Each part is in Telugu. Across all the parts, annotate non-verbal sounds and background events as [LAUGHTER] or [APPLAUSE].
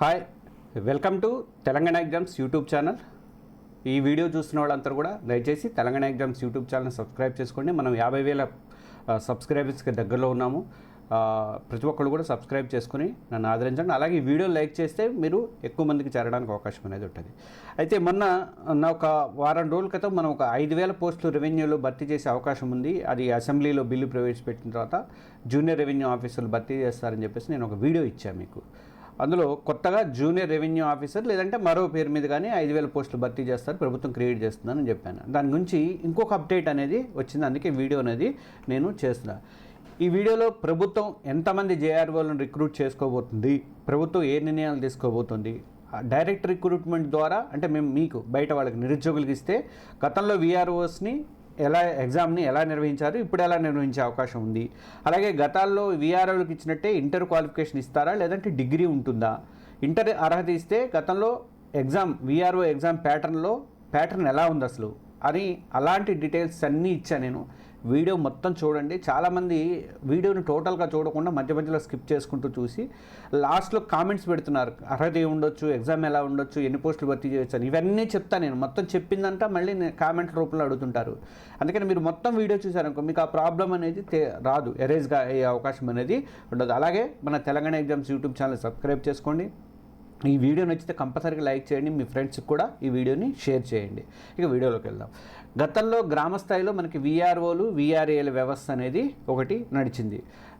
Hi welcome to Telangana exams YouTube channel. ఈ వీడియో చూస్తున్న వాళ్ళంతా కూడా దయచేసి Telangana exams YouTube channel subscribe చేసుకోండి. మనం యాభై వేల సబ్స్క్రైబర్స్కి దగ్గరలో ఉన్నాము. ప్రతి ఒక్కరు కూడా సబ్స్క్రైబ్ చేసుకుని నన్ను ఆదరించండి. అలాగే ఈ వీడియో లైక్ చేస్తే మీరు ఎక్కువ మందికి చేరడానికి అవకాశం అనేది ఉంటుంది. అయితే మొన్న నా ఒక వారం రోజుల క్రితం మనం ఒక ఐదు వేల పోస్టులు రెవెన్యూలో భర్తీ చేసే అవకాశం ఉంది. అది అసెంబ్లీలో బిల్లు ప్రవేశపెట్టిన తర్వాత జూనియర్ రెవెన్యూ ఆఫీసర్లు భర్తీ చేస్తారని చెప్పేసి నేను ఒక వీడియో ఇచ్చాను మీకు. అందులో కొత్తగా జూనియర్ రెవెన్యూ ఆఫీసర్ లేదంటే మరో పేరు మీద కానీ ఐదు వేల పోస్టులు భర్తీ చేస్తారు ప్రభుత్వం క్రియేట్ చేస్తుందని చెప్పాను. దాని గురించి ఇంకొక అప్డేట్ అనేది వచ్చింది. అందుకే వీడియో అనేది నేను చేస్తున్నా. ఈ వీడియోలో ప్రభుత్వం ఎంతమంది జేఆర్ఓలను రిక్రూట్ చేసుకోబోతుంది ప్రభుత్వం ఏ నిర్ణయాలు తీసుకోబోతుంది ఆ డైరెక్ట్ రిక్రూట్మెంట్ ద్వారా అంటే మేము మీకు బయట వాళ్ళకి నిరుద్యోగులకు ఇస్తే గతంలో విఆర్ఓస్ని ఎలా ఎగ్జామ్ని ఎలా నిర్వహించారు ఇప్పుడు ఎలా నిర్వహించే అవకాశం ఉంది? అలాగే గతాల్లో విఆర్ఓలకు ఇచ్చినట్టే ఇంటర్ క్వాలిఫికేషన్ ఇస్తారా లేదంటే డిగ్రీ ఉంటుందా? ఇంటర్ అర్హత ఇస్తే గతంలో ఎగ్జామ్ విఆర్ఓ ఎగ్జామ్ ప్యాటర్న్లో ప్యాటర్న్ ఎలా ఉంది అసలు? అని అలాంటి డీటెయిల్స్ అన్నీ ఇచ్చా నేను. వీడియో మొత్తం చూడండి. చాలామంది వీడియోని టోటల్గా చూడకుండా మధ్య మధ్యలో స్కిప్ చేసుకుంటూ చూసి లాస్ట్లో కామెంట్స్ పెడుతున్నారు. అర్హత ఉండొచ్చు ఎగ్జామ్ ఎలా ఉండొచ్చు? ఎన్ని పోస్టులు భర్తీ చేయొచ్చు అని. ఇవన్నీ చెప్తాను నేను. మొత్తం చెప్పిందంట మళ్ళీ కామెంట్ రూపంలో అడుగుతుంటారు. అందుకని మీరు మొత్తం వీడియో చూసారనుకో మీకు ఆ ప్రాబ్లం అనేది రాదు. ఎరేజ్గా అయ్యే అవకాశం అనేది ఉండదు. అలాగే మన Telangana exams YouTube channel subscribe చేసుకోండి. ఈ వీడియో నచ్చితే కంపల్సరీగా లైక్ చేయండి. మీ ఫ్రెండ్స్కి కూడా ఈ వీడియోని షేర్ చేయండి. ఇక వీడియోలోకి వెళ్దాం. గతంలో గ్రామ స్థాయిలో మనకి విఆర్ఓలు విఆర్ఏల వ్యవస్థ అనేది ఒకటి నడిచింది.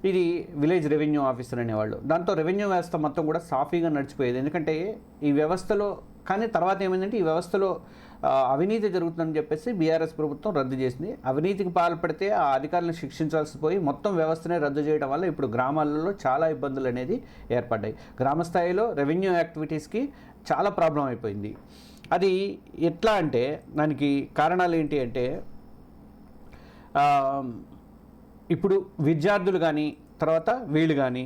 ఇది విలేజ్ రెవెన్యూ ఆఫీసర్ అనేవాళ్ళు. దాంతో రెవెన్యూ వ్యవస్థ మొత్తం కూడా సాఫీగా నడిచిపోయేది. ఎందుకంటే ఈ వ్యవస్థలో కానీ తర్వాత ఏమైందంటే ఈ వ్యవస్థలో అవినీతి జరుగుతుందని చెప్పేసి బీఆర్ఎస్ ప్రభుత్వం రద్దు చేసింది. అవినీతికి పాల్పడితే ఆ అధికారులను శిక్షించాల్సి పోయి మొత్తం వ్యవస్థనే రద్దు చేయడం వల్ల ఇప్పుడు గ్రామాలలో చాలా ఇబ్బందులు అనేది ఏర్పడ్డాయి. గ్రామ స్థాయిలో రెవెన్యూ యాక్టివిటీస్కి చాలా ప్రాబ్లం అయిపోయింది. అది ఎట్లా అంటే దానికి కారణాలు ఏంటి అంటే ఇప్పుడు విద్యార్థులు కానీ తర్వాత వీళ్ళు కానీ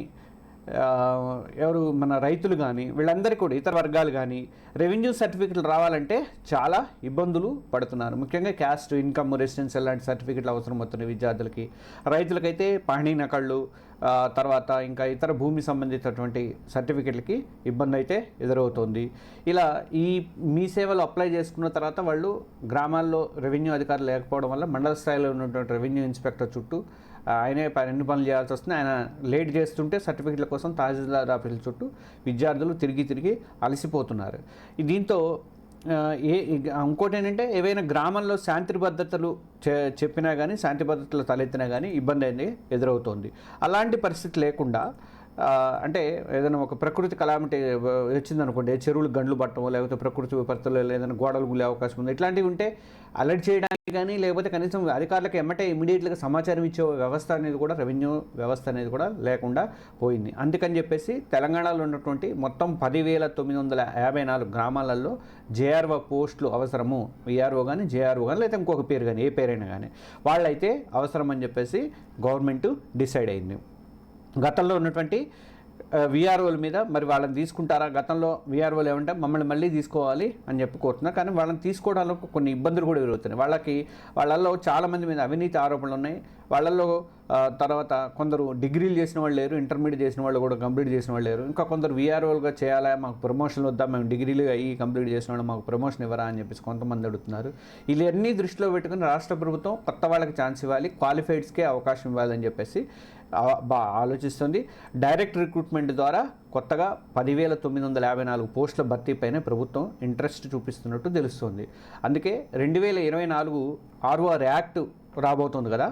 ఎవరు మన రైతులు కానీ వీళ్ళందరికీ కూడా ఇతర వర్గాలు కానీ రెవెన్యూ సర్టిఫికెట్లు రావాలంటే చాలా ఇబ్బందులు పడుతున్నారు. ముఖ్యంగా క్యాస్ట్ ఇన్కమ్ రెసిడెన్షియల్ లాంటి సర్టిఫికెట్లు అవసరం అవుతున్నాయి విద్యార్థులకి. రైతులకైతే పహణీ నకళ్ళు తర్వాత ఇంకా ఇతర భూమి సంబంధించినటువంటి సర్టిఫికెట్లకి ఇబ్బంది అయితే ఎదురవుతుంది. ఇలా ఈ మీ సేవలు అప్లై చేసుకున్న తర్వాత వాళ్ళు గ్రామాల్లో రెవెన్యూ అధికారులు లేకపోవడం వల్ల మండల స్థాయిలో ఉన్నటువంటి రెవెన్యూ ఇన్స్పెక్టర్ చుట్టూ ఆయనే ప- ఎన్ని పనులు చేయాల్సి వస్తుంది. ఆయన లేట్ చేస్తుంటే సర్టిఫికెట్ల కోసం తహసీల్దార్ ఆఫీసుల చుట్టూ విద్యార్థులు తిరిగి తిరిగి అలసిపోతున్నారు. దీంతో ఏ ఇంకోటి ఏంటంటే ఏవైనా గ్రామంలో శాంతి భద్రతలు చెప్పినా కానీ శాంతి భద్రతలు తలెత్తినా కానీ ఇబ్బంది అనేది ఎదురవుతోంది. అలాంటి పరిస్థితి లేకుండా అంటే ఏదైనా ఒక ప్రకృతి కలామిటీ వచ్చిందనుకోండి చెరువులు గండ్లు పట్టడం లేకపోతే ప్రకృతి విపత్తులు ఏదైనా గోడలు గులే అవకాశం ఉంది ఇట్లాంటివి ఉంటే అలర్ట్ చేయడానికి కానీ లేకపోతే కనీసం అధికారులకు ఎమ్మటే ఇమీడియట్గా సమాచారం ఇచ్చే వ్యవస్థ అనేది కూడా రెవెన్యూ వ్యవస్థ అనేది కూడా లేకుండా పోయింది. అందుకని చెప్పేసి తెలంగాణలో ఉన్నటువంటి మొత్తం పదివేల తొమ్మిది వందల యాభై నాలుగు గ్రామాలలో జేఆర్ఓ పోస్టులు అవసరము. విఆర్ఓ కానీ జేఆర్ఓ కానీ లేదా ఇంకొక పేరు కానీ ఏ పేరైనా కానీ వాళ్ళైతే అవసరం అని చెప్పేసి గవర్నమెంట్ డిసైడ్ అయింది. గతంలో ఉన్నటువంటి విఆర్ఓల మీద మరి వాళ్ళని తీసుకుంటారా? గతంలో విఆర్ఓలు ఏమంటే మమ్మల్ని మళ్ళీ తీసుకోవాలి అని చెప్పి కోరుతున్నారు. కానీ వాళ్ళని తీసుకోవడానికి కొన్ని ఇబ్బందులు కూడా ఎదురవుతున్నాయి. వాళ్ళకి వాళ్ళల్లో చాలామంది మీద అవినీతి ఆరోపణలు ఉన్నాయి. వాళ్ళల్లో తర్వాత కొందరు డిగ్రీలు చేసిన వాళ్ళు లేరు ఇంటర్మీడియట్ చేసిన వాళ్ళు కూడా కంప్లీట్ చేసిన వాళ్ళు లేరు. ఇంకా కొందరు విఆర్ఓలుగా చేయాలా మాకు ప్రమోషన్ వద్దా మేము డిగ్రీలు అయ్యి కంప్లీట్ చేసిన వాళ్ళు మాకు ప్రమోషన్ ఇవ్వరా అని చెప్పేసి కొంతమంది అడుగుతున్నారు. ఇవన్నీ దృష్టిలో పెట్టుకుని రాష్ట్ర ప్రభుత్వం కొత్త వాళ్ళకి ఛాన్స్ ఇవ్వాలి క్వాలిఫైడ్స్కే అవకాశం ఇవ్వాలని చెప్పేసి ఆలోచిస్తుంది. డైరెక్ట్ రిక్రూట్మెంట్ ద్వారా కొత్తగా పదివేల తొమ్మిది వందల యాభై నాలుగు పోస్టుల భర్తీపైన ప్రభుత్వం ఇంట్రెస్ట్ చూపిస్తున్నట్టు తెలుస్తుంది. అందుకే రెండు వేల ఇరవై నాలుగు ఆర్ఓఆర్ యాక్ట్ రాబోతుంది కదా.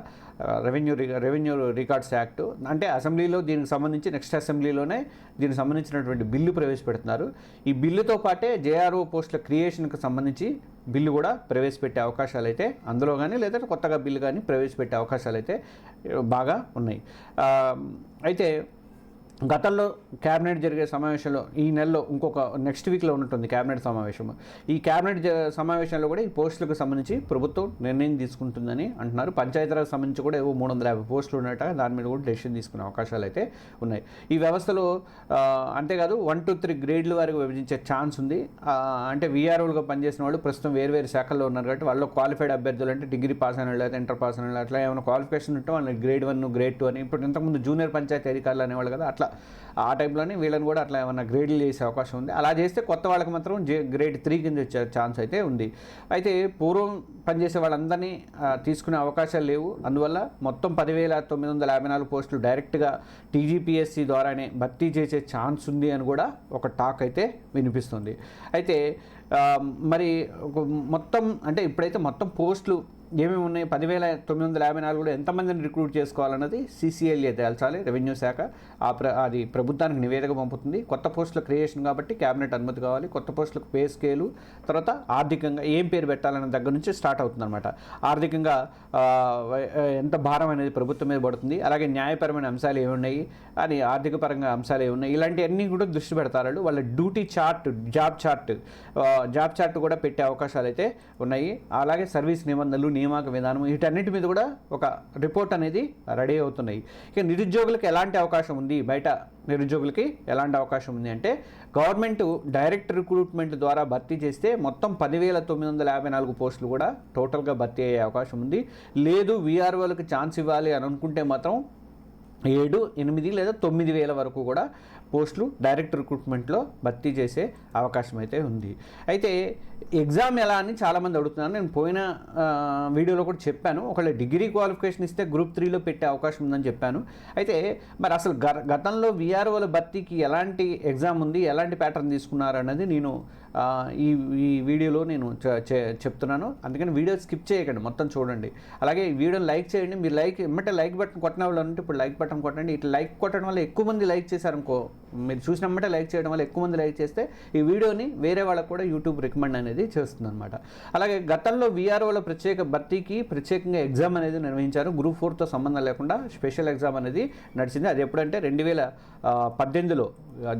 రెవెన్యూ రెవెన్యూ రికార్డ్స్ యాక్ట్ అంటే అసెంబ్లీలో దీనికి సంబంధించి నెక్స్ట్ అసెంబ్లీలోనే దీనికి సంబంధించినటువంటి బిల్లు ప్రవేశపెడుతున్నారు. ఈ బిల్లుతో పాటే జేఆర్ఓ పోస్టుల క్రియేషన్కి సంబంధించి బిల్లు కూడా ప్రవేశపెట్టే అవకాశాలు అయితే అందులో కానీ లేదా కొత్తగా బిల్లు కానీ ప్రవేశపెట్టే అవకాశాలు అయితే బాగా ఉన్నాయి. అయితే గతంలో క్యాబినెట్ జరిగే సమావేశంలో ఈ నెలలో ఇంకొక నెక్స్ట్ వీక్లో ఉంటుంది క్యాబినెట్ సమావేశం ఈ క్యాబినెట్ సమావేశంలో కూడా ఈ పోస్టులకు సంబంధించి ప్రభుత్వం నిర్ణయం తీసుకుంటుందని అంటున్నారు. పంచాయతీరాజ్ సంబంధించి కూడా ఏవో మూడు వందల యాభై పోస్టులు ఉన్నట్ట దాని మీద కూడా డెసిషన్ తీసుకునే అవకాశాలు అయితే ఉన్నాయి. ఈ వ్యవస్థలో అంతేకాదు వన్ టు త్రీ గ్రేడ్ల వారికి విభజించే ఛాన్స్ ఉంది. అంటే వీఆర్ఓలుగా పనిచేసిన వాళ్ళు ప్రస్తుతం వేరు వేరు శాఖల్లో ఉన్నారు కాబట్టి వాళ్ళు క్వాలిఫైడ్ అభ్యర్థులు అంటే డిగ్రీ పాస్ అయిన వాళ్ళు లేదా ఇంటర్ పాస్ అయిన వాళ్ళు అట్లా ఏమైనా క్వాలిఫికేషన్ ఉంటే వాళ్ళని గ్రేడ్ వన్ గ్రేడ్ టూ అని ఇప్పుడు ఇంతకుముందు జూనియర్ పంచాయతీ అధికారులు అనేవాళ్ళు కదా అట్లా ఆ టైంలోనే వీళ్ళని కూడా అట్లా ఏమైనా గ్రేడ్లు చేసే అవకాశం ఉంది. అలా చేస్తే కొత్త వాళ్ళకి మాత్రం జే గ్రేడ్ త్రీ కింద వచ్చే ఛాన్స్ అయితే ఉంది. అయితే పూర్వం పనిచేసే వాళ్ళందరినీ తీసుకునే అవకాశాలు లేవు. అందువల్ల మొత్తం పదివేల తొమ్మిది వందల యాభై నాలుగు పోస్టులు డైరెక్ట్గా టీజీపీఎస్సీ ద్వారానే భర్తీ చేసే ఛాన్స్ ఉంది అని కూడా ఒక టాక్ అయితే వినిపిస్తుంది. అయితే మరి మొత్తం అంటే ఇప్పుడైతే మొత్తం పోస్టులు ఏమేమి ఉన్నాయి? పదివేల తొమ్మిది వందల యాభై నాలుగులో ఎంతమందిని రిక్రూట్ చేసుకోవాలన్నది సీసీఎల్ఏ తేల్చాలి. రెవెన్యూ శాఖ ఆ ప్ర అది ప్రభుత్వానికి నివేదిక పంపుతుంది. కొత్త పోస్టుల క్రియేషన్ కాబట్టి క్యాబినెట్ అనుమతి కావాలి. కొత్త పోస్టులకు పే స్కేలు. తర్వాత ఆర్థికంగా ఏం పేరు పెట్టాలన్న దగ్గర నుంచి స్టార్ట్ అవుతుందన్నమాట. ఆర్థికంగా ఎంత భారం అనేది ప్రభుత్వం మీద పడుతుంది. అలాగే న్యాయపరమైన అంశాలు ఏమున్నాయి అని ఆర్థిక పరంగా అంశాలు ఏమున్నాయి ఇలాంటివన్నీ కూడా దృష్టి పెడతారు వాళ్ళ duty chart job chart job chart కూడా పెట్టే అవకాశాలు అయితే ఉన్నాయి. అలాగే సర్వీస్ నిబంధనలు నియామక విధానం వీటన్నిటి మీద కూడా ఒక రిపోర్ట్ అనేది రెడీ అవుతున్నాయి. ఇక నిరుద్యోగులకు ఎలాంటి అవకాశం ఉంది? బయట నిరుద్యోగులకి ఎలాంటి అవకాశం ఉంది అంటే గవర్నమెంట్ డైరెక్ట్ రిక్రూట్మెంట్ ద్వారా భర్తీ చేస్తే మొత్తం పదివేల తొమ్మిది వందల యాభై నాలుగు పోస్టులు కూడా టోటల్గా భర్తీ అయ్యే అవకాశం ఉంది. లేదు వీఆర్ఓలకు ఛాన్స్ ఇవ్వాలి అని అనుకుంటే మాత్రం ఏడు ఎనిమిది లేదా తొమ్మిది వేల వరకు కూడా పోస్టులు డైరెక్ట్ రిక్రూట్మెంట్లో భర్తీ చేసే అవకాశం అయితే ఉంది. అయితే ఎగ్జామ్ ఎలా అని చాలామంది అడుగుతున్నారు. నేను పోయిన వీడియోలో కూడా చెప్పాను. ఒకవేళ డిగ్రీ క్వాలిఫికేషన్ ఇస్తే గ్రూప్ త్రీలో పెట్టే అవకాశం ఉందని చెప్పాను. అయితే మరి అసలు గ- గతంలో విఆర్ఓల భర్తీకి ఎలాంటి ఎగ్జామ్ ఉంది? ఎలాంటి ప్యాటర్న్ తీసుకున్నారు? అన్నది నేను ఈ ఈ వీడియోలో నేను చె- చెప్తున్నాను. అందుకని వీడియో స్కిప్ చేయకండి మొత్తం చూడండి. అలాగే ఈ వీడియోని లైక్ చేయండి. మీరు లైక్ ఎమ్మటే లైక్ బటన్ కొట్టిన వాళ్ళు అంటే ఇప్పుడు లైక్ బటన్ కొట్టండి. ఇట్లా లైక్ కొట్టడం వల్ల ఎక్కువ మంది లైక్ చేశారనుకో మీరు చూసినమ్మటే లైక్ చేయడం వల్ల ఎక్కువ మంది లైక్ చేస్తే ఈ వీడియోని వేరే వాళ్ళకు కూడా యూట్యూబ్ రికమెండ్ అనేది చేస్తుంది అనమాట అలాగే గతంలో వీఆర్ఓల ప్రత్యేక భర్తీకి ప్రత్యేకంగా ఎగ్జామ్ అనేది నిర్వహించారు. గ్రూప్ ఫోర్తో సంబంధం లేకుండా స్పెషల్ ఎగ్జామ్ అనేది నడిచింది. అది ఎప్పుడంటే రెండు వేల పద్దెనిమిదిలో.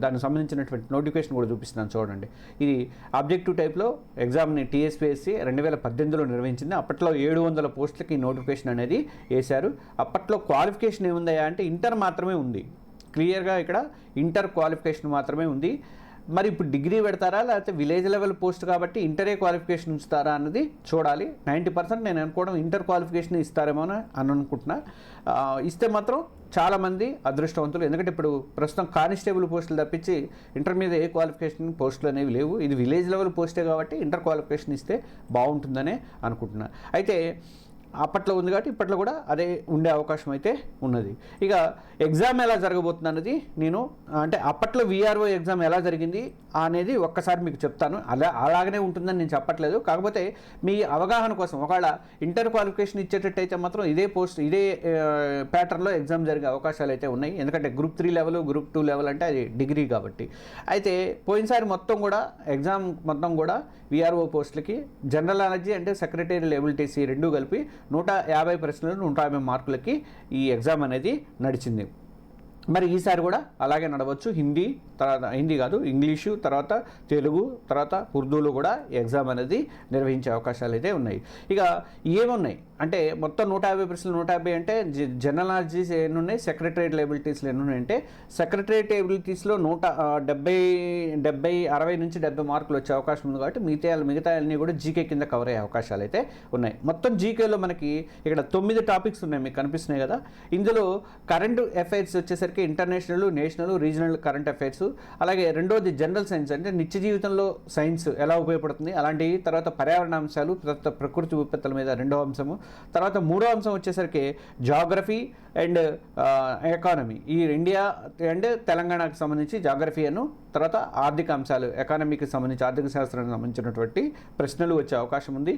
దానికి సంబంధించినటువంటి నోటిఫికేషన్ కూడా చూపిస్తున్నాను చూడండి. ఇది ఆబ్జెక్టివ్ టైప్లో ఎగ్జామ్ని టీఎస్పీఎస్సీ రెండు వేల పద్దెనిమిదిలో నిర్వహించింది. అప్పట్లో ఏడు వందల పోస్టులకి నోటిఫికేషన్ అనేది వేశారు. అప్పట్లో క్వాలిఫికేషన్ ఏముందా అంటే ఇంటర్ మాత్రమే ఉంది. క్లియర్గా ఇక్కడ ఇంటర్ క్వాలిఫికేషన్ మాత్రమే ఉంది. మరి ఇప్పుడు డిగ్రీ పెడతారా? లేకపోతే విలేజ్ లెవెల్ పోస్ట్ కాబట్టి ఇంటరే క్వాలిఫికేషన్ ఉంచుతారా అన్నది చూడాలి. నైంటీ పర్సెంట్ నేను అనుకోవడం ఇంటర్ క్వాలిఫికేషన్ ఇస్తారేమో అని అని అనుకుంటున్నా ఇస్తే మాత్రం చాలామంది అదృష్టవంతులు. ఎందుకంటే ఇప్పుడు ప్రస్తుతం కానిస్టేబుల్ పోస్టులు తప్పించి ఇంటర్ మీద ఏ క్వాలిఫికేషన్ పోస్టులు అనేవి లేవు. ఇది విలేజ్ లెవెల్ పోస్టే కాబట్టి ఇంటర్ క్వాలిఫికేషన్ ఇస్తే బాగుంటుందనే అనుకుంటున్నాను అయితే అప్పట్లో ఉంది కాబట్టి ఇప్పట్లో కూడా అదే ఉండే అవకాశం అయితే ఉన్నది. ఇక ఎగ్జామ్ ఎలా జరగబోతుంది అన్నది నేను అంటే అప్పట్లో విఆర్ఓ ఎగ్జామ్ ఎలా జరిగింది అనేది ఒక్కసారి మీకు చెప్తాను. అలా అలాగనే ఉంటుందని నేను చెప్పట్లేదు. కాకపోతే మీ అవగాహన కోసం ఒకవేళ ఇంటర్ క్వాలిఫికేషన్ ఇచ్చేటట్టయితే మాత్రం ఇదే పోస్ట్ ఇదే ప్యాటర్న్లో ఎగ్జామ్ జరిగే అవకాశాలు అయితే ఉన్నాయి. ఎందుకంటే group three level group two level అంటే అది డిగ్రీ కాబట్టి. అయితే పోయినసారి మొత్తం కూడా ఎగ్జామ్ మొత్తం కూడా విఆర్ఓ పోస్టులకి జనరల్ ఎనర్జీ అంటే సెక్రటరీ ఎబిలిటీస్ ఈ రెండు కలిపి నూట యాభై ప్రశ్నలు నూట యాభై మార్కులకి ఈ ఎగ్జామ్ అనేది నడిచింది. మరి ఈసారి కూడా అలాగే నడవచ్చు. హిందీ తర్వాత హిందీ కాదు ఇంగ్లీషు తర్వాత తెలుగు తర్వాత ఉర్దూలో కూడా ఎగ్జామ్ అనేది నిర్వహించే అవకాశాలు అయితే ఉన్నాయి. ఇక ఏమున్నాయి? అంటే మొత్తం నూట యాభై ప్రశ్నలు నూట యాభై అంటే జనరల్ నాలెడ్జీస్ ఎన్ని ఉన్నాయి సెక్రటరియట్ ఎన్నున్నాయి ఎన్ని అంటే సెక్రటరియట్ ఎబిలిటీస్లో నూట డెబ్బై డెబ్బై అరవై నుంచి డెబ్బై మార్కులు వచ్చే అవకాశం ఉంది కాబట్టి మిగతా మిగతా అన్నీ కూడా జీకే కింద కవర్ అయ్యే అవకాశాలు అయితే ఉన్నాయి. మొత్తం జీకేలో మనకి ఇక్కడ తొమ్మిది టాపిక్స్ ఉన్నాయి మీకు కనిపిస్తున్నాయి కదా. ఇందులో కరెంట్ అఫైర్స్ వచ్చేసరికి international national regional current affairs అలాగే రెండోది జనరల్ సైన్స్ అంటే నిత్య జీవితంలో సైన్స్ ఎలా ఉపయోగపడుతుంది అలాంటివి తర్వాత పర్యావరణ అంశాలు తర్వాత ప్రకృతి విపత్తుల మీద రెండో అంశము తర్వాత మూడో అంశం వచ్చేసరికి జాగ్రఫీ అండ్ ఎకానమీ ఈ ఇండియా అండ్ తెలంగాణకు సంబంధించి జాగ్రఫీ అను తర్వాత ఆర్థిక అంశాలు ఎకానమీకి సంబంధించి ఆర్థిక శాస్త్రానికి సంబంధించినటువంటి ప్రశ్నలు వచ్చే అవకాశం ఉంది.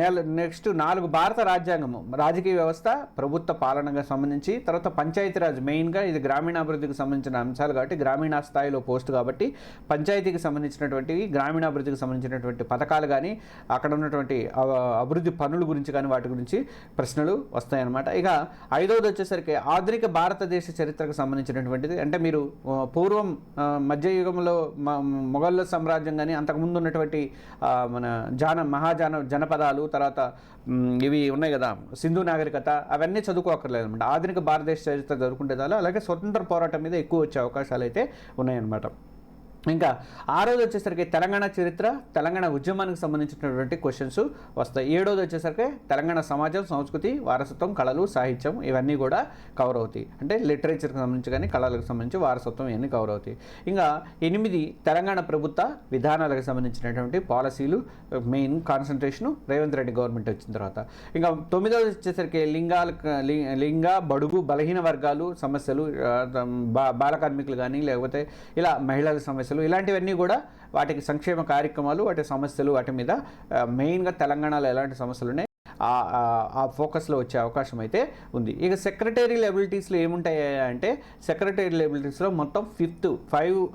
నెల నెక్స్ట్ నాలుగు భారత రాజ్యాంగము రాజకీయ వ్యవస్థ ప్రభుత్వ పాలనకు సంబంధించి తర్వాత పంచాయతీరాజ్ మెయిన్గా ఇది గ్రామీణాభివృద్ధికి సంబంధించిన అంశాలు కాబట్టి గ్రామీణ స్థాయిలో పోస్ట్ కాబట్టి పంచాయతీకి సంబంధించినటువంటివి గ్రామీణాభివృద్ధికి సంబంధించినటువంటి పథకాలు కానీ అక్కడ ఉన్నటువంటి అవ- అభివృద్ధి పనుల గురించి కానీ వాటి గురించి ప్రశ్నలు వస్తాయన్నమాట. ఇక ఐదవది వచ్చేసరికి ఆధునిక భారతదేశ చరిత్రకు సంబంధించినటువంటిది. అంటే మీరు పూర్వం మధ్య మధ్యయుగంలో మ- మొఘళ్ళ సామ్రాజ్యం కానీ అంతకుముందు ఉన్నటువంటి మన జాన మహాజాన జనపదాలు తర్వాత ఇవి ఉన్నాయి కదా సింధు నాగరికత అవన్నీ చదువుకోకర్లేదు అనమాట ఆధునిక భారతదేశ చరిత్ర చదువుకుంటే చాలు అలాగే స్వతంత్ర పోరాటం మీద ఎక్కువ వచ్చే అవకాశాలు అయితే ఉన్నాయన్నమాట. ఇంకా ఆరోది వచ్చేసరికి తెలంగాణ చరిత్ర తెలంగాణ ఉద్యమానికి సంబంధించినటువంటి క్వశ్చన్స్ వస్తాయి. ఏడోది వచ్చేసరికి తెలంగాణ సమాజం సంస్కృతి వారసత్వం కళలు సాహిత్యం ఇవన్నీ కూడా కవర్ అవుతాయి. అంటే లిటరేచర్కి సంబంధించి కానీ కళలకు సంబంధించి వారసత్వం ఇవన్నీ కవర్ అవుతాయి. ఇంకా ఎనిమిది తెలంగాణ ప్రభుత్వ విధానాలకు సంబంధించినటువంటి పాలసీలు main concentration Revanth Reddy government వచ్చిన తర్వాత. ఇంకా తొమ్మిదవది వచ్చేసరికి లింగాల లింగ బడుగు బలహీన వర్గాలు సమస్యలు బా బాల కార్మికులు కానీ లేకపోతే ఇలా మహిళల సమస్యలు ఇలాంటివన్నీ కూడా వాటికి సంక్షేమ కార్యక్రమాలు వాటి సమస్యలు వాటి మీద మెయిన్గా తెలంగాణలో ఎలాంటి సమస్యలు ఉన్నాయి ఆ- ఫోకస్లో వచ్చే అవకాశం అయితే ఉంది. ఇక సెక్రటరీ లెబిలిటీస్లో ఏముంటాయి అంటే సెక్రటరీ లెబిలిటీస్లో మొత్తం ఫిఫ్త్ ఫైవ్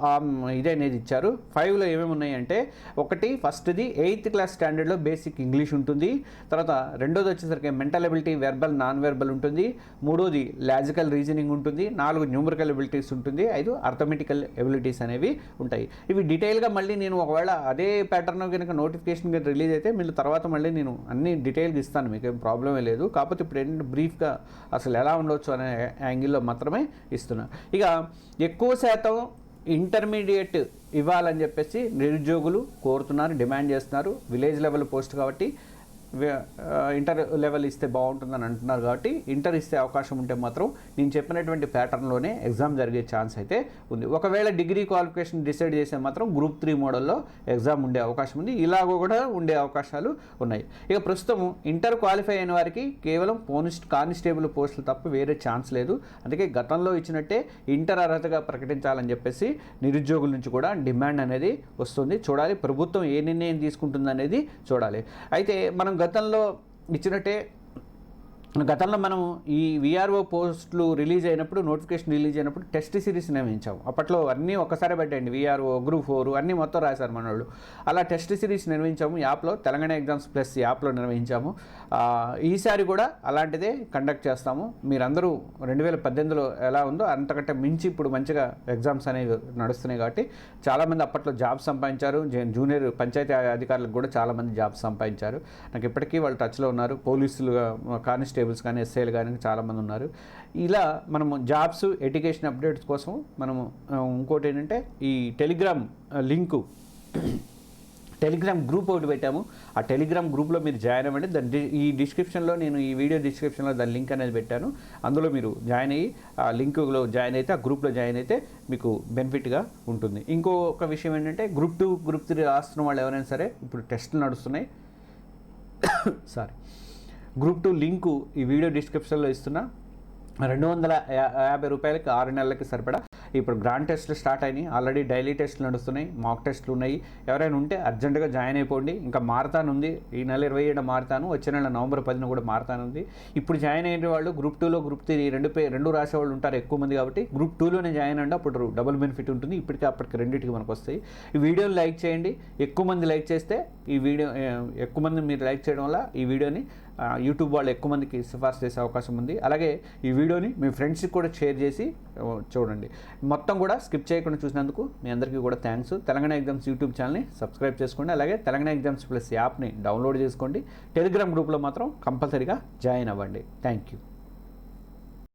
ఇదే అనేది ఇచ్చారు. ఫైవ్లో ఏమేమి ఉన్నాయంటే ఒకటి ఫస్ట్ది ఎయిత్ క్లాస్ స్టాండర్డ్లో బేసిక్ ఇంగ్లీష్ ఉంటుంది. తర్వాత రెండోది వచ్చేసరికి mental ability verbal non verbal ఉంటుంది. మూడోది లాజికల్ రీజనింగ్ ఉంటుంది. నాలుగు న్యూమరికల్ ఎబిలిటీస్ ఉంటుంది. ఐదు అర్థమెటికల్ ఎబిలిటీస్ అనేవి ఉంటాయి. ఇవి డీటెయిల్గా మళ్ళీ నేను ఒకవేళ అదే ప్యాటర్న్ కనుక నోటిఫికేషన్ రిలీజ్ అయితే మీరు తర్వాత మళ్ళీ నేను అన్ని డీటెయిల్గా ఇస్తాను. మీకు ఏం ప్రాబ్లమే లేదు. కాకపోతే ఇప్పుడు ఏంటంటే బ్రీఫ్గా అసలు ఎలా ఉండొచ్చు అనే యాంగిల్లో మాత్రమే ఇస్తున్నా. ఇక ఎక్కువ శాతం ఇంటర్మీడియట్ ఇవ్వాలని చెప్పేసి నిరుద్యోగులు కోరుతున్నారు డిమాండ్ చేస్తున్నారు. విలేజ్ లెవెల్ పోస్ట్ కాబట్టి ఇంటర్ లెవెల్ ఇస్తే బాగుంటుందని అంటున్నారు కాబట్టి ఇంటర్ ఇస్తే అవకాశం ఉంటే మాత్రం నేను చెప్పినటువంటి ప్యాటర్న్లోనే ఎగ్జామ్ జరిగే ఛాన్స్ అయితే ఉంది. ఒకవేళ డిగ్రీ క్వాలిఫికేషన్ డిసైడ్ చేస్తే మాత్రం గ్రూప్ త్రీ మోడల్లో ఎగ్జామ్ ఉండే అవకాశం ఉంది. ఇలాగ కూడా ఉండే అవకాశాలు ఉన్నాయి. ఇక ప్రస్తుతం ఇంటర్ క్వాలిఫై అయిన వారికి కేవలం పోనిస్ట్ కానిస్టేబుల్ పోస్టులు తప్ప వేరే ఛాన్స్ లేదు. అందుకే గతంలో ఇచ్చినట్టే ఇంటర్ అర్హతగా ప్రకటించాలని చెప్పేసి నిరుద్యోగుల నుంచి కూడా డిమాండ్ అనేది వస్తుంది. చూడాలి ప్రభుత్వం ఏ నిర్ణయం తీసుకుంటుంది అనేది చూడాలి. అయితే మనం గతంలో ఇచ్చినట్టే గతంలో మనం ఈ విఆర్ఓ పోస్టులు రిలీజ్ అయినప్పుడు నోటిఫికేషన్ రిలీజ్ అయినప్పుడు టెస్ట్ సిరీస్ నిర్వహించాము. అప్పట్లో అన్నీ ఒక్కసారి పెట్టండి విఆర్ఓ గ్రూప్ ఫోర్ అన్నీ మొత్తం రాశారు మన వాళ్ళు అలా టెస్ట్ సిరీస్ నిర్వహించాము. యాప్లో తెలంగాణ ఎగ్జామ్స్ ప్లస్ యాప్లో నిర్వహించాము. ఈసారి కూడా అలాంటిదే కండక్ట్ చేస్తాము. మీరందరూ రెండు వేల పద్దెనిమిదిలో ఎలా ఉందో అంతకంటే మించి ఇప్పుడు మంచిగా ఎగ్జామ్స్ అనేవి నడుస్తున్నాయి కాబట్టి చాలామంది అప్పట్లో జాబ్ సంపాదించారు. జూనియర్ పంచాయతీ అధికారులకు కూడా చాలామంది జాబ్ సంపాదించారు. నాకు ఇప్పటికీ వాళ్ళు టచ్లో ఉన్నారు. పోలీసులుగా కానిస్టేబుల్స్ కానీ ఎస్ఐలు కానీ చాలామంది ఉన్నారు. ఇలా మనము జాబ్స్ ఎడ్యుకేషన్ అప్డేట్స్ కోసం మనము ఇంకోటి ఏంటంటే ఈ టెలిగ్రామ్ లింకు టెలిగ్రామ్ గ్రూప్ ఒకటి పెట్టాము. ఆ టెలిగ్రామ్ గ్రూప్లో మీరు జాయిన్ అవ్వండి. దాని ఈ డిస్క్రిప్షన్లో నేను ఈ వీడియో డిస్క్రిప్షన్లో దాని లింక్ అనేది పెట్టాను. అందులో మీరు జాయిన్ అయ్యి ఆ లింక్లో జాయిన్ అయితే ఆ గ్రూప్లో జాయిన్ అయితే మీకు బెనిఫిట్గా ఉంటుంది. ఇంకొక విషయం ఏంటంటే గ్రూప్ టూ గ్రూప్ త్రీ రాస్తున్న వాళ్ళు ఎవరైనా సరే ఇప్పుడు టెస్టులు నడుస్తున్నాయి. [COUGHS] సారీ గ్రూప్ టూ లింకు ఈ వీడియో డిస్క్రిప్షన్లో ఇస్తున్నా. రెండు వందల యా- యాభై రూపాయలకి ఆరు నెలలకి సరిపడా ఇప్పుడు గ్రాండ్ టెస్ట్లు స్టార్ట్ అయినాయి. ఆల్రెడీ డైలీ టెస్ట్లు నడుస్తున్నాయి మాక్ టెస్ట్లు ఉన్నాయి. ఎవరైనా ఉంటే అర్జెంటుగా జాయిన్ అయిపోండి. ఇంకా మారతాను ఉంది. ఈ నెల ఇరవై ఏడు మారతాను. వచ్చే నెల నవంబర్ పదిన కూడా మారతానుంది ఇప్పుడు జాయిన్ అయిన వాళ్ళు గ్రూప్ టూలో గ్రూప్ త్రీ రెండు పే రెండు రాసే వాళ్ళు ఉంటారు ఎక్కువ మంది కాబట్టి గ్రూప్ టూలోనే జాయిన్ అండి అప్పుడు డబుల్ బెనిఫిట్ ఉంటుంది. ఇప్పటికి అప్పటికి రెండింటికి మనకు వస్తాయి. ఈ వీడియోని లైక్ చేయండి. ఎక్కువ మంది లైక్ చేస్తే ఈ వీడియో ఎక్కువ మంది మీరు లైక్ చేయడం వల్ల ఈ వీడియోని యూట్యూబ్ వాళ్ళు ఎక్కువ మందికి సిఫార్సు చేసే అవకాశం ఉంది. అలాగే ఈ వీడియోని మీ ఫ్రెండ్స్కి కూడా షేర్ చేసి చూడండి. మొత్తం కూడా స్కిప్ చేయకుండా చూసినందుకు మీ అందరికీ కూడా థ్యాంక్స్. తెలంగాణ ఎగ్జామ్స్ యూట్యూబ్ ఛానల్ని సబ్స్క్రైబ్ చేసుకోండి. అలాగే తెలంగాణ ఎగ్జామ్స్ ప్లస్ యాప్ని డౌన్లోడ్ చేసుకోండి. టెలిగ్రామ్ గ్రూప్లో మాత్రం కంపల్సరీగా జాయిన్ అవ్వండి. Thank you.